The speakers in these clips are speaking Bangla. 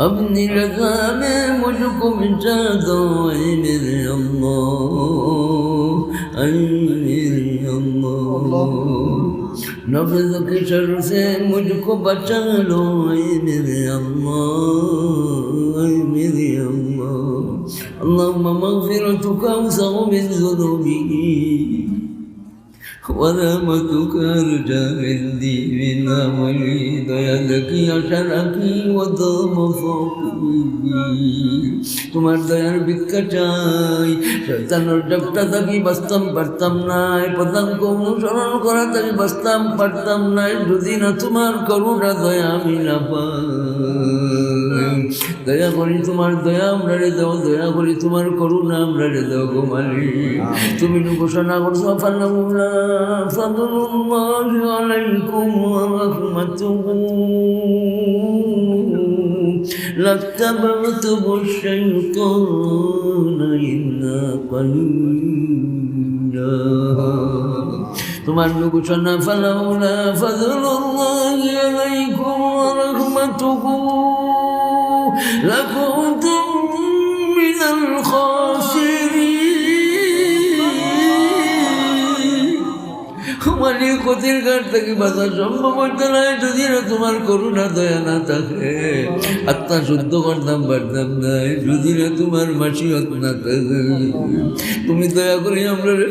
अपनी रजा में मुझको मिटा दो मेरे अल्लाह मेरे अल्लाह नफज के शर से मुझको बचा लो मेरे अल्लाह मेरे अल्लाह अल्लाह मगफिरतुका उसौ मिन ज़ुनुबी ورحمتك أرجى عندي من عملي ديالك يا شرقي ودام فوقي তোমার দয়ার ভিক্ষা চাই। শয়তানোর ডাকটা থাকি বাঁচতাম, পারতাম নাই। পদাঙ্ক অনুসরণ করা থাকি বাঁচতাম, পারতাম নাই। যদি না তোমার করুণা দয়া আমি না পাই। দয়া করি তোমার দয়া আমরা রে দাও দয়া করি তোমার করুণা আমরা রে দাও গো মালিক তুমি ঘোষণা করছো ফান্নামুল্লাহ ফাদলুল্লাহি আলাইকুম ওয়া রাহমাতুহু لاتبعتم الشيطان إلا قليلا তোমার ঘোষণা ফালাউলা ফাদলুল্লাহি আলাইকুম ওয়া রাহমাতুহু لكنتم من الخاسرين মানে ক্ষতির ঘাট থেকে বাঁচা সম্ভব হইতে নাই যদি না তোমার করুণা দয়া না থাকে আত্মা শুদ্ধ করতাম পারতাম নাই যদি না তোমার মাসিয়ত না থাকে তুমি দয়া করে আমরা রে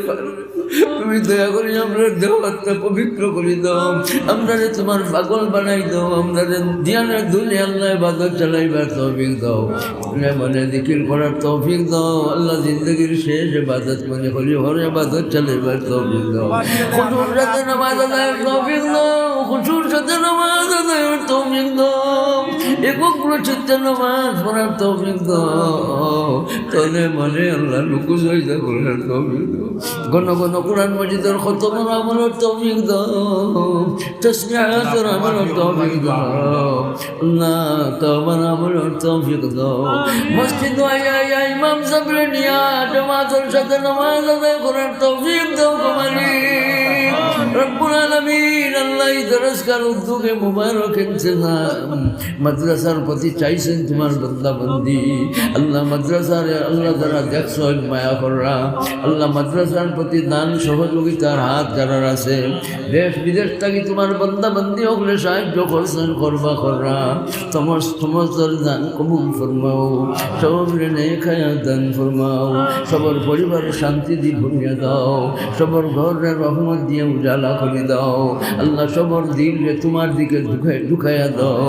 তুমি দয়া করে আমরা দেহ আত্মা পবিত্র করে দাও। আমরা রে তোমার পাগল বানাই দাও, আমরা রে দিয়ানের দুলে আল্লাহ বাদর চালাইবার তৌফিক দাও। মনে দিকির করার তৌফিক দাও। আল্লাহ জিন্দগির শেষ বাদত মনে করি হরে বাদর চালাইবার তৌফিক দাও। খুশুর সাথে নামাজ আদায়ের তৌফিক দাও খুশুর সাথে নামাজ আদায়ের তৌফিক দাও। একক চিত্তে নামাজ পড়ার তৌফিক দাও। তলে মনে আল্লাহ লুকু জয়দা করার তৌফিক দাও। ঘন ঘন কোরআন মজিদের খতমের আমলের তৌফিক দাও। তসবিহাতের আমলের তৌফিক দাও। না তোমার আমলের তৌফিক দাও। মসজিদ আয়া ইমাম সাবরে নিয়া জামাতের সাথে নামাজ আদায় করার তৌফিক দাও কমালি দেশ বিদেশ থাকি তোমার বন্দা বন্দি হলে সাহায্য করছেন, করবা কররা। তোমার সমস্ত দান কবুল ফরমাও সব রেনে খায়া দান ফরমাও। সবার পরিবারের শান্তি দি ভরিয়া দাও, সবার ঘরের রহমত দিয়ে উজালা করে দাও। আল্লাহ সবার দিন রে তোমার দিকে ঢুকাই ঢুকাইয়া দাও।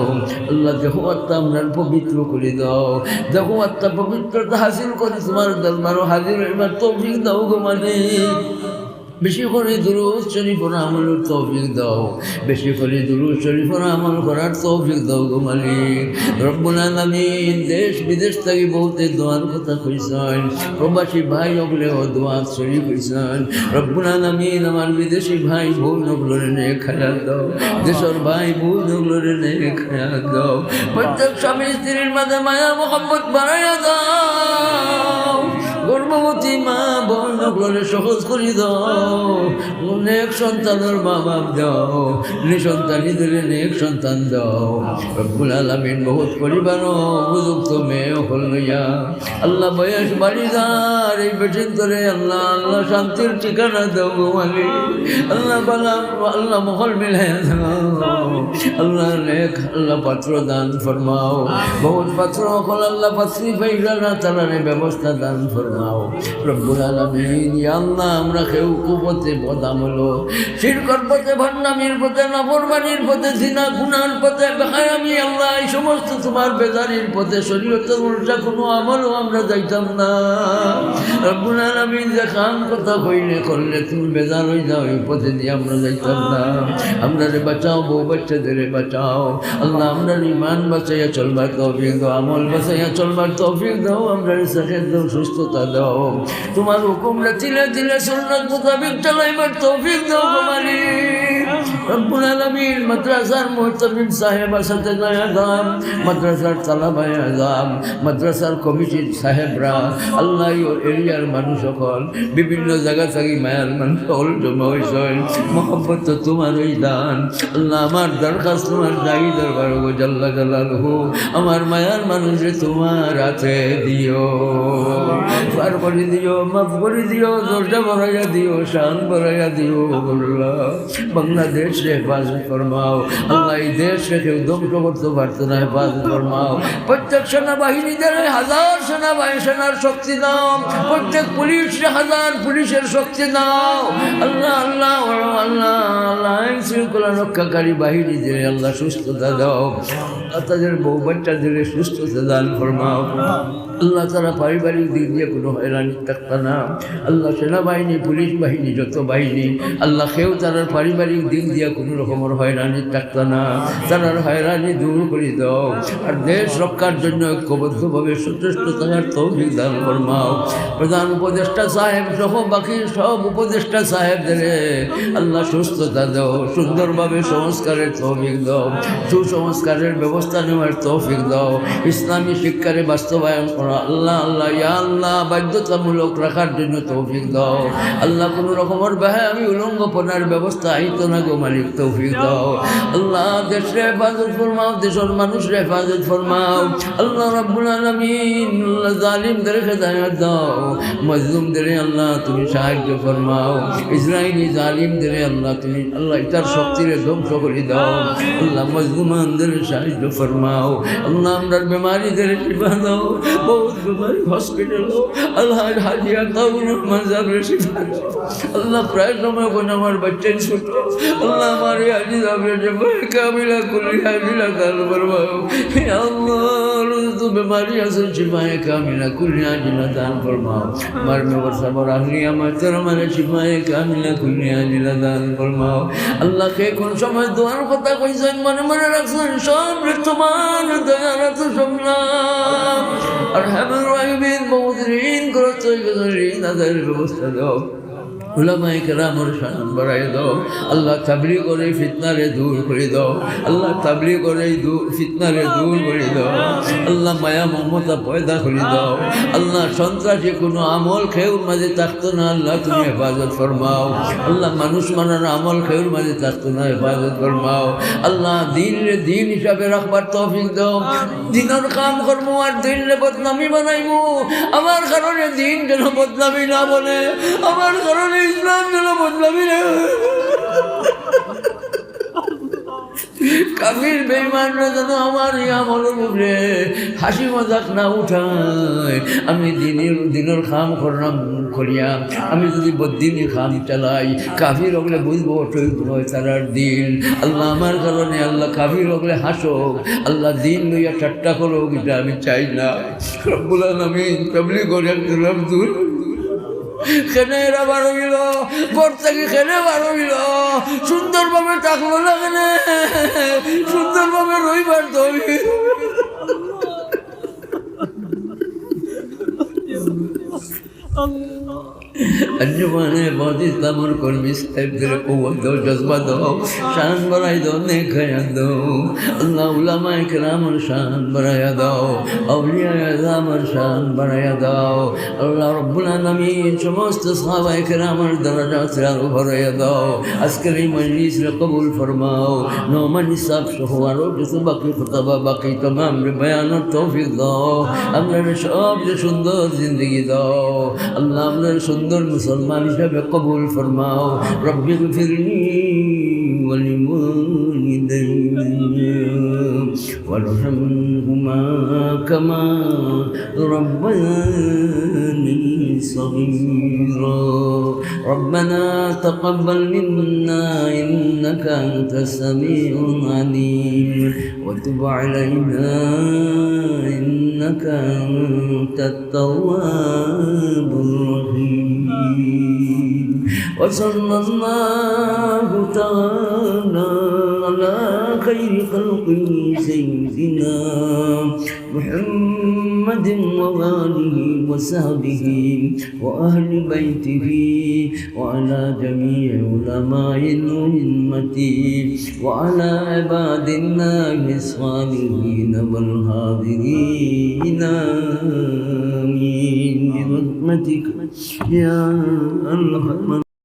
আল্লাহ দেহ আত্মা আমরা পবিত্র করে দাও। দেহ আত্মা পবিত্রতা হাসিল করে তোমার দরবারও হাজির এবার তৌফিক দাও গো মালিক। বেশি করে দুরুদ শরীফর আমলের তৌফিক দাও। বেশি করে দুরুদ শরীফর আমল করার তৌফিক দাও গো মালিক। রব্বুল আলামিন দেশ বিদেশ থেকে বহুতে দোয়ার কথা কইছেন। প্রবাসী ভাই ওগুলো দোয়া শরীফ কইছেন। রব্বুল আলামিন আমার বিদেশি ভাই বোন ওগুলোরে নে খেয়াল দাও। দেশের ভাই বোন ওগুলোরে নে খেয়াল দাও। প্রত্যেক স্বামী স্ত্রীর মাঝে মায়া মোহাম্মত বাড়াইয়া দাও। গর্ভবতী মা বোন ওগুলোরে সহজ করে দাও। অনেক সন্তানের মা বাপ দাও। নিঃসন্তানীদের অনেক সন্তান দাও। রব্বুল আলামিন বহুত পরিবার উপযুক্ত মেয়ে হল লইয়া আল্লাহ বয়স বাড়ি যার এই বেটিন ধরে আল্লাহ আল্লাহ শান্তির ঠিকানা দাও গো মালিক। আল্লাহ বালা, আল্লাহ মহল মিলে দাও। আল্লাহ নেক, আল্লাহ পাত্র দান ফরমাও। বহুত পাত্র হল আল্লাহ পাত্রী পাইলা না তারা ব্যবস্থা দান ফরমাও। রব্বুল আলমিন আল্লাহ, আমরা কেউ কুপথে বদামলো। শিরকর পথে ভণ্ডামির পথে, নাফরমানির পথে সিনা গুনার পথে, বেহায়ামি, আল্লাহ, এই সমস্ত তোমার বেজারির পথে কোনো আমলও আমরা যাইতাম না। রব্বুল আলামিন যে খান কথা কইলে করলে তুমি বেজার হয়ে যাও, এই পথে দিয়ে আমরা যাইতাম না। আমরা রে বাঁচাও, বউ বাচ্চাদের বাঁচাও। আল্লাহ আমরা ইমান বাঁচাইয়া চলবার তৌফিক দাও, আমল বাঁচাইয়া চলবার তৌফিক দাও, আমরা সাথে দাও, সুস্থতা দাও। তোমার হুকুমরা তিলে তিলে সুন্নত মোতাবিক চালাইবার তৌফিক দাও মালিক। রব্বুল আলামিন মাদ্রাসার সাহেবের সাথে যায় দাম, মাদ্রাসার তালাবায় আজাম মাদ্রাসার কমিটির সাহেবরা, আল্লাহ এরিয়ার মানুষ সকল, বিভিন্ন জায়গা থেকে মায়ার মানুষ সকল জমা হয়েছেন। মোহাম্মত তো তোমার ওই দান। আল্লাহ আমার দরখাস্ত, তোমার দায়ী দরবার গো জাল্লা জালালহু, আমার মায়ার মানুষে তোমার হাতে দিও। পার করে দিও, মাফ করে দিও দরজা বড়াইয়া দিও, শান বড়াইয়া দিও আল্লাহ বাংলাদেশ হেফাজত ফরমাও। আল্লাহ এই দেশকে কেউ করতে পারতো না, হেফাজত ফরমাও। প্রত্যেক সেনাবাহিনীদের হাজার সেনাবাহিনী, সেনার শক্তি দাও প্রত্যেক পুলিশ হাজার পুলিশের শক্তি দাও আল্লাহ আল্লাহ আল্লাহ আল্লাহ, আইন শৃঙ্খলা রক্ষাকারী বাহিনীদের আল্লাহ সুস্থতা দাও। তাদের বউ বাচ্চাদের সুস্থতা দান ফরমাও। আল্লাহ তারা পারিবারিক দিক দিয়ে কোনো হয়রানি থাকতো না। আল্লাহ সেনাবাহিনী, পুলিশ বাহিনী, যত বাহিনী, আল্লাহ কেউ তার পারিবারিক দিক দিয়ে কোনো রকমের হয়রানি থাকতো না। তার হয়রানি দূর করে দাও আর দেশ রক্ষার জন্য ঐক্যবদ্ধভাবে সচেষ্ট থাকার তৌফিক দান ফরমাও। প্রধান উপদেষ্টা সাহেব সহ বাকি সব উপদেষ্টা সাহেবদের আল্লাহ সুস্থতা দাও, সুন্দরভাবে সংস্কারের তৌফিক দাও, সুসংস্কারের ব্যবস্থা নেওয়ার তৌফিক দাও, ইসলামী শিক্ষারে বাস্তবায়ন আল্লাহ আল্লাহ, ইয়া আল্লাহ, বাধ্যতামূলক রাখার জন্য তৌফিক দাও। আল্লাহ কোনো রকমের বাহে আমি উলঙ্গপনার ব্যবস্থা আইত না গো মালিক, তৌফিক দাও। আল্লাহ দেশে হেফাজত ফরমাও, দেশের মানুষের হেফাজত ফরমাও। আল্লাহ রাব্বুল আলামিন, আল্লাহ জালিমদের হেদায়েত দাও। মজলুমদের আল্লাহ তুমি সাহায্য ফরমাও। ইসরায়েলি জালিমদের আল্লাহ তুমি, আল্লাহ ইতার শক্তিরে ধ্বংস করে দাও। আল্লাহ মজলুমানদের সাহায্য ফরমাও। আল্লাহ আমরা বেমারিদের শিফা দাও বহুত বেমারি হসপিটাল আল্লাহ হাজিয়া কাউন মাজাবের শিফা আল্লাহ প্রায় সময় কোন সময় দোয়ার কথা কইছেন, মনে মনে রাখছেন, সব তোমার তো হ্যামের রাহিমিন বহুত ঋণ করতে ঋণ আদায়ের শান বাড়াই দাও। আল্লাহ তাবলি করে ফিতনারে দূর করে দাও। আল্লাহ তাবলি করে ফিতনারে দূর করে দাও। আল্লাহ মায়া মমতা পয়দা করে দাও। আল্লাহ সন্ত্রাসী কোনো আমল খেউর মাঝে থাকতো না। আল্লাহ তুমি হেফাজত ফরমাও। আল্লাহ মানুষ মানার আমল খেউর মাঝে থাকতো না। হেফাজত ফরমাও। আল্লাহ দিন দিন হিসাবে রাখবার তৌফিক দাও। দিনের কাম করব আর দিন রে বদনামি বানাইবো আমার কারণে দিন যেন বদনামি না বলে আমার কারণে ইসলাম যেন বদনামি না কাবির বেইমানরা যেন আমার আমলের উপরে হাসি মজাক না উঠায়। আমি দিনের দিনের খাম করলাম করিয়া আমি যদি বদিনী খাম চালাই, কাফির হগলে বুঝব টইব নয় তারার দিন। আল্লাহ আমার কারণে আল্লাহ কাফির হগলে হাসক, আল্লাহ দিন লইয়া ঠাট্টা করুক, এটা আমি চাই না। রব্বুল আলামিন তাবলি করে দূর খেনে এরা বারো গেল ঘর থেকে খেনে বারো গেল সুন্দরভাবে থাকল না খেনে? সুন্দরভাবে রইবার তো الجوانه بادي تمر کول مستر در قوت دو جذبه دو شان برای دو نیکه دو الله علماء کرام شان برای دو اولیاء اعظام شان برای دو الله رب العالمین شمست صحابه کرام درجات را برای دو اسکر مجلس را قبول فرماو نومن حساب شهوا رو جس باقی خطبه باقی تمام بیان توفیق دو امر شاب সুন্দর জিন্দগি দাও আল্লাহ আমরা সুন্দর মুসলমান হিসাবে কবুল ফরমাও রব্বি ফিরনি ولوالدي وارحمهما كما ربياني صغيرا ربنا تقبل منا إنك أنت السميع العليم وتب علينا إنك أنت التواب الرحيم. وصلى الله تعالى على خير خلقه سيدنا محمد محمد وآله وصحبه وأهل بيته وعلى جميع علماء الأمة وعلى عباد الله الصالحين والحاضرين. آمين. برحمتك يا أرحم